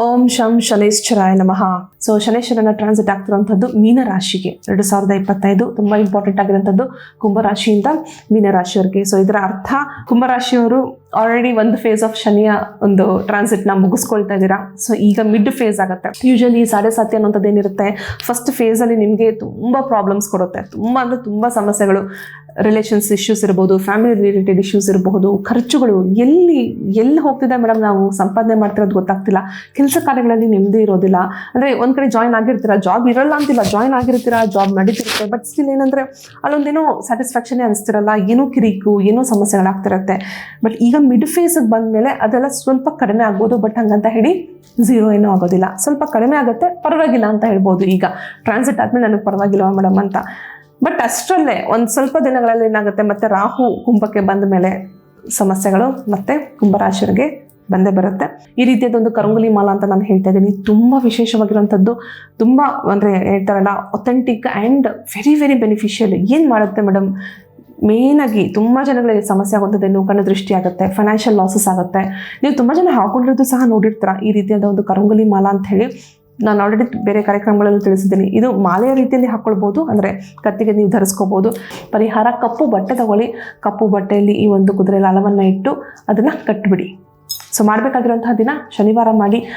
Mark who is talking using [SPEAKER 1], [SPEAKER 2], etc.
[SPEAKER 1] ಓಂ ಶಂ ಶನೇಶ್ವರಾಯ ನಮಃ. So ಶನೇಶ್ವರನ transit ಆಗ್ತಿರುವಂಥದ್ದು ಮೀನ ರಾಶಿಗೆ ಎರಡು ಸಾವಿರದ ಇಪ್ಪತ್ತೈದು ತುಂಬಾ ಇಂಪಾರ್ಟೆಂಟ್ ಆಗಿರುವಂಥದ್ದು ಕುಂಭರಾಶಿಯಿಂದ ಮೀನರಾಶಿಯವರಿಗೆ. ಸೊ ಇದರ ಅರ್ಥ ಕುಂಭರಾಶಿಯವರು ಆಲ್ರೆಡಿ ಒಂದು ಫೇಸ್ ಆಫ್ ಶನಿಯ ಒಂದು ಟ್ರಾನ್ಸಿಟ್ನ ಮುಗಿಸ್ಕೊಳ್ತಾ ಇದ್ದೀರಾ? ಸೊ ಈಗ ಮಿಡ್ ಫೇಸ್ ಆಗುತ್ತೆ. ಯೂಶಲಿ ಸಾಡೆ ಸಾತಿ ಅನ್ನೋಂಥದ್ದು ಏನಿರುತ್ತೆ? ಫಸ್ಟ್ ಫೇಸ್ ಅಲ್ಲಿ ನಿಮಗೆ ತುಂಬಾ ಪ್ರಾಬ್ಲಮ್ಸ್ ಕೊಡುತ್ತೆ. ತುಂಬಾ ಅಂದ್ರೆ ತುಂಬಾ ಸಮಸ್ಯೆಗಳು. ರಿಲೇಷನ್ಸ್ ಇಶ್ಯೂಸ್ ಇರ್ಬೋದು ಫ್ಯಾಮಿಲಿ ರಿಲೇಟೆಡ್ ಇಶ್ಯೂಸ್ ಇರಬಹುದು ಖರ್ಚುಗಳು ಎಲ್ಲಿ ಎಲ್ಲಿ ಹೋಗ್ತಿದೆ ಮೇಡಮ್ ನಾವು ಸಂಪಾದನೆ ಮಾಡ್ತಿರೋದು ಗೊತ್ತಾಗ್ತಿಲ್ಲ. ಕೆಲಸ ಕಾರ್ಯಗಳಲ್ಲಿ ನೆಮ್ಮದಿ ಇರೋದಿಲ್ಲ. ಅಂದರೆ ಒಂದು ಕಡೆ ಜಾಯ್ನ್ ಆಗಿರ್ತೀರ ಜಾಬ್ ಇರಲ್ಲ ಅಂತಿಲ್ಲ ಜಾಯ್ನ್ ಆಗಿರ್ತೀರಾ ಜಾಬ್ ನಡೀತಿರುತ್ತೆ ಬಟ್ ಸ್ಟಿಲ್ ಏನಂದರೆ ಅಲ್ಲೊಂದೇನೋ ಸ್ಯಾಟಿಸ್ಫ್ಯಾಕ್ಷನೇ ಅನಿಸ್ತಿರಲ್ಲ, ಏನೋ ಕಿರಿಕು, ಏನೋ ಸಮಸ್ಯೆಗಳಾಗ್ತಿರುತ್ತೆ. ಬಟ್ ಈಗ ಮಿಡ್ ಫೇಸಿಗೆ ಬಂದಮೇಲೆ ಅದೆಲ್ಲ ಸ್ವಲ್ಪ ಕಡಿಮೆ ಆಗ್ಬೋದು ಬಟ್ ಹಂಗಂತ ಹೇಳಿ ಝೀರೋ ಏನೂ ಆಗೋದಿಲ್ಲ. ಸ್ವಲ್ಪ ಕಡಿಮೆ ಆಗುತ್ತೆ, ಪರವಾಗಿಲ್ಲ ಅಂತ ಹೇಳ್ಬೋದು ಈಗ. ಟ್ರಾನ್ಸಿಟ್ ಆದಮೇಲೆ ನನಗೆ ಪರವಾಗಿಲ್ಲವಾ ಮೇಡಮ್ ಅಂತ. ಬಟ್ ಅಷ್ಟರಲ್ಲೇ ಒಂದು ಸ್ವಲ್ಪ ದಿನಗಳಲ್ಲಿ ಏನಾಗುತ್ತೆ? ಮತ್ತೆ ರಾಹು ಕುಂಭಕ್ಕೆ ಬಂದ ಮೇಲೆ ಸಮಸ್ಯೆಗಳು ಮತ್ತೆ ಕುಂಭರಾಶಿಯವರಿಗೆ ಬಂದೇ ಬರುತ್ತೆ. ಈ ರೀತಿಯಾದ ಒಂದು ಕರಂಗುಲಿ ಮಾಲ ಅಂತ ನಾನು ಹೇಳ್ತಾ ಇದ್ದೀನಿ. ತುಂಬ ವಿಶೇಷವಾಗಿರುವಂಥದ್ದು. ತುಂಬ ಅಂದರೆ ಹೇಳ್ತಾರಲ್ಲ authentic and very very beneficial ಏನು ಮಾಡುತ್ತೆ ಮೇಡಮ್ ಮೇಯ್ನಾಗಿ ತುಂಬ ಜನಗಳಿಗೆ ಸಮಸ್ಯೆ ಆಗುತ್ತದೆ ನೋವು ಕಣ್ಣು ದೃಷ್ಟಿ ಆಗುತ್ತೆ ಫೈನಾನ್ಷಿಯಲ್ ಲಾಸಸ್ ಆಗುತ್ತೆ. ನೀವು ತುಂಬ ಜನ ಹಾಕೊಂಡಿರೋದು ಸಹ ನೋಡಿರ್ತೀರ ಈ ರೀತಿಯಾದ ಒಂದು ಕರಂಗುಲಿ ಮಾಲ ಅಂತ ಹೇಳಿ. ನಾನು ಆಲ್ರೆಡಿ ಬೇರೆ ಕಾರ್ಯಕ್ರಮಗಳಲ್ಲೂ ತಿಳಿಸಿದ್ದೀನಿ. ಇದು ಮಾಲೆಯ ರೀತಿಯಲ್ಲಿ ಹಾಕ್ಕೊಳ್ಬೋದು ಅಂದರೆ ಕತ್ತಿಗೆ ನೀವು ಧರಿಸ್ಕೋಬೋದು. ಪರಿಹಾರ, ಕಪ್ಪು ಬಟ್ಟೆ ತಗೊಳ್ಳಿ. ಕಪ್ಪು ಬಟ್ಟೆಯಲ್ಲಿ ಈ ಒಂದು ಕುದುರೆ ಲಾಲವನ್ನು ಇಟ್ಟು ಅದನ್ನು ಕಟ್ಟಿಬಿಡಿ ಸೊ ಮಾಡಬೇಕಾಗಿರುವಂತಹ ದಿನ ಶನಿವಾರ ಮಾಡಿ